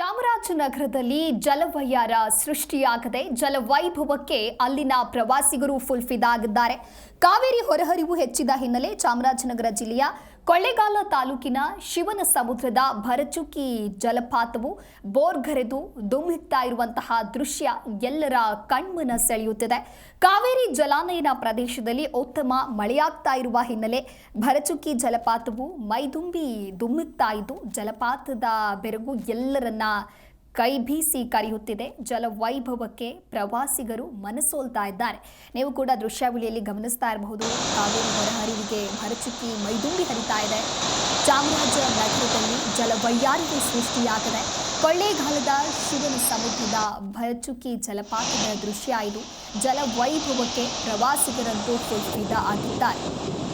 ಚಾಮರಾಜನಗರದಲ್ಲಿ ಜಲವಯ್ಯಾರ ಸೃಷ್ಟಿಯಾಗದೆ ಜಲವೈಭವಕ್ಕೆ ಅಲ್ಲಿನ ಪ್ರವಾಸಿಗರು ಫುಲ್ ಫಿದಾಗಿದ್ದಾರೆ ಕಾವೇರಿ ಹೊರಹರಿವು ಹೆಚ್ಚಿದ ಹಿನ್ನೆಲೆ ಚಾಮರಾಜನಗರ ಜಿಲ್ಲೆಯ ಕೊಳ್ಳೇಗಾಲ ತಾಲೂಕಿನ ಶಿವನ ಸಮುದ್ರದ ಭರಚುಕ್ಕಿ ಜಲಪಾತವು ಬೋರ್ಗರೆದು ಧುಮ್ಮಿಕ್ತಾ ಇರುವಂತಹ ದೃಶ್ಯ ಎಲ್ಲರ ಕಣ್ಮನ ಸೆಳೆಯುತ್ತಿದೆ. ಕಾವೇರಿ ಜಲಾನಯನ ಪ್ರದೇಶದಲ್ಲಿ ಉತ್ತಮ ಮಳೆಯಾಗ್ತಾ ಇರುವ ಹಿನ್ನೆಲೆ ಭರಚುಕ್ಕಿ ಜಲಪಾತವು ಮೈದುಂಬಿ ಧುಮ್ಮಿಕ್ತಾ ಇದ್ದು ಜಲಪಾತದ ಬೆರಗು ಎಲ್ಲರನ್ನ ಕೈ ಬೀಸಿ ಕರೆಯುತ್ತಿದೆ. ಜಲವೈಭವಕ್ಕೆ ಪ್ರವಾಸಿಗರು ಮನಸೋಲ್ತಾ ಇದ್ದಾರೆ. ನೀವು ಕೂಡ ದೃಶ್ಯಾವಳಿಯಲ್ಲಿ ಗಮನಿಸ್ತಾ ಇರಬಹುದು. ಕಾವೇರಿ ಹೊರಹರಿವಿಗೆ ಭರಚುಕ್ಕಿ ಮೈದುಂಬಿ ಹರಿತಾ ಇದೆ. ಚಾಮರಾಜ ನಗರದಲ್ಲಿ ಜಲವೈಯಾರಿಕೆ ಸೃಷ್ಟಿಯಾಗಿದೆ. ಕೊಳ್ಳೇಗಾಲದ ಶಿವನ ಸಮುದ್ರದ ಭರಚುಕ್ಕಿ ಜಲಪಾತದ ದೃಶ್ಯ ಇದು. ಜಲವೈಭವಕ್ಕೆ ಪ್ರವಾಸಿಗರಂತೂ ಫುಲ್ ಆಗಿದ್ದಾರೆ.